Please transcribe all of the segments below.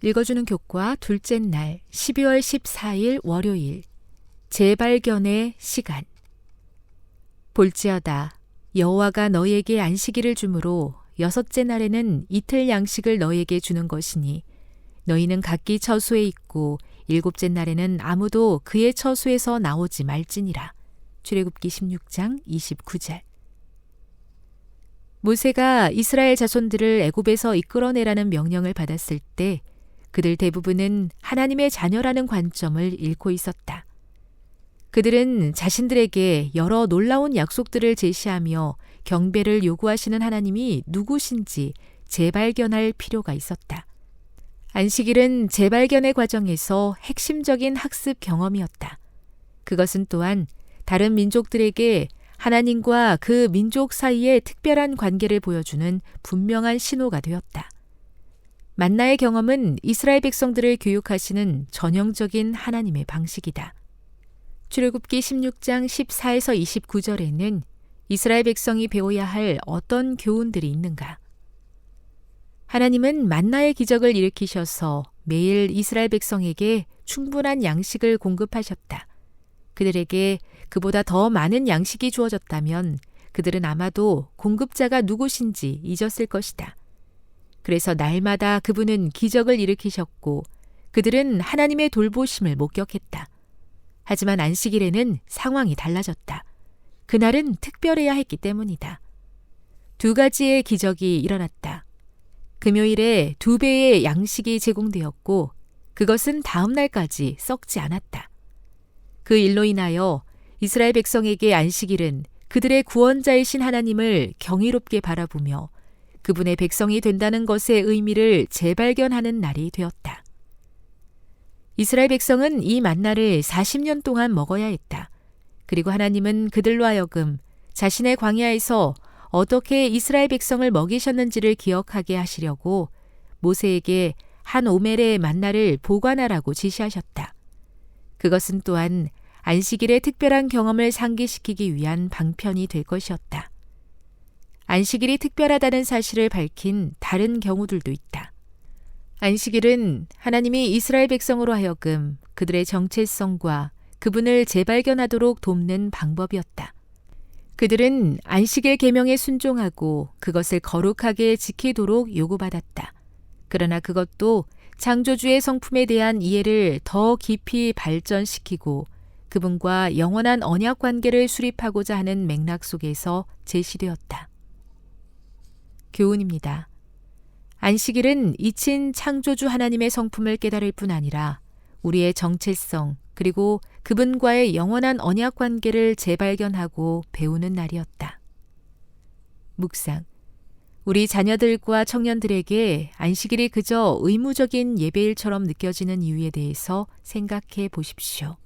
읽어주는 교과 둘째 날 12월 14일 월요일 재발견의 시간. 볼지어다 여호와가 너희에게 안식일을 주므로 여섯째 날에는 이틀 양식을 너희에게 주는 것이니 너희는 각기 처소에 있고 일곱째 날에는 아무도 그의 처소에서 나오지 말지니라. 출애굽기 16장 29절. 모세가 이스라엘 자손들을 애굽에서 이끌어내라는 명령을 받았을 때 그들 대부분은 하나님의 자녀라는 관점을 잃고 있었다. 그들은 자신들에게 여러 놀라운 약속들을 제시하며 경배를 요구하시는 하나님이 누구신지 재발견할 필요가 있었다. 안식일은 재발견의 과정에서 핵심적인 학습 경험이었다. 그것은 또한 다른 민족들에게 하나님과 그 민족 사이의 특별한 관계를 보여주는 분명한 신호가 되었다. 만나의 경험은 이스라엘 백성들을 교육하시는 전형적인 하나님의 방식이다. 출애굽기 16장 14에서 29절에는 이스라엘 백성이 배워야 할 어떤 교훈들이 있는가? 하나님은 만나의 기적을 일으키셔서 매일 이스라엘 백성에게 충분한 양식을 공급하셨다. 그들에게 그보다 더 많은 양식이 주어졌다면 그들은 아마도 공급자가 누구신지 잊었을 것이다. 그래서 날마다 그분은 기적을 일으키셨고 그들은 하나님의 돌보심을 목격했다. 하지만 안식일에는 상황이 달라졌다. 그날은 특별해야 했기 때문이다. 두 가지의 기적이 일어났다. 금요일에 두 배의 양식이 제공되었고 그것은 다음 날까지 썩지 않았다. 그 일로 인하여 이스라엘 백성에게 안식일은 그들의 구원자이신 하나님을 경이롭게 바라보며 그분의 백성이 된다는 것의 의미를 재발견하는 날이 되었다. 이스라엘 백성은 이 만나를 40년 동안 먹어야 했다. 그리고 하나님은 그들로 하여금 자신의 광야에서 어떻게 이스라엘 백성을 먹이셨는지를 기억하게 하시려고 모세에게 한 오멜의 만나를 보관하라고 지시하셨다. 그것은 또한 안식일의 특별한 경험을 상기시키기 위한 방편이 될 것이었다. 안식일이 특별하다는 사실을 밝힌 다른 경우들도 있다. 안식일은 하나님이 이스라엘 백성으로 하여금 그들의 정체성과 그분을 재발견하도록 돕는 방법이었다. 그들은 안식일 계명에 순종하고 그것을 거룩하게 지키도록 요구받았다. 그러나 그것도 창조주의 성품에 대한 이해를 더 깊이 발전시키고 그분과 영원한 언약 관계를 수립하고자 하는 맥락 속에서 제시되었다. 교훈입니다. 안식일은 이친 창조주 하나님의 성품을 깨달을 뿐 아니라 우리의 정체성 그리고 그분과의 영원한 언약 관계를 재발견하고 배우는 날이었다. 묵상. 우리 자녀들과 청년들에게 안식일이 그저 의무적인 예배일처럼 느껴지는 이유에 대해서 생각해 보십시오.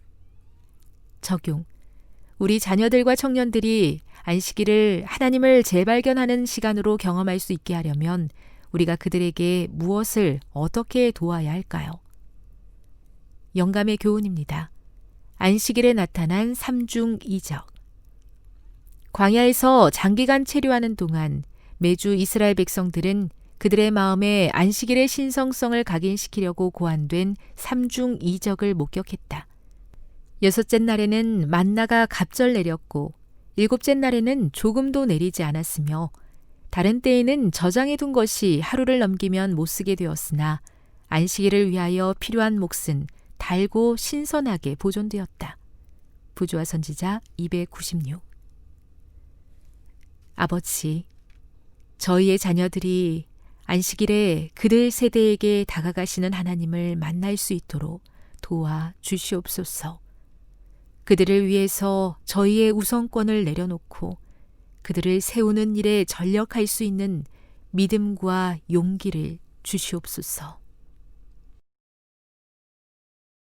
적용. 우리 자녀들과 청년들이 안식일을 하나님을 재발견하는 시간으로 경험할 수 있게 하려면 우리가 그들에게 무엇을 어떻게 도와야 할까요? 영감의 교훈입니다. 안식일에 나타난 삼중 이적. 광야에서 장기간 체류하는 동안 매주 이스라엘 백성들은 그들의 마음에 안식일의 신성성을 각인시키려고 고안된 삼중 이적을 목격했다. 여섯째 날에는 만나가 갑절 내렸고 일곱째 날에는 조금도 내리지 않았으며 다른 때에는 저장해 둔 것이 하루를 넘기면 못 쓰게 되었으나 안식일을 위하여 필요한 몫은 달고 신선하게 보존되었다. 부조와 선지자 296 아버지, 저희의 자녀들이 안식일에 그들 세대에게 다가가시는 하나님을 만날 수 있도록 도와 주시옵소서. 그들을 위해서 저희의 우선권을 내려놓고 그들을 세우는 일에 전력할 수 있는 믿음과 용기를 주시옵소서.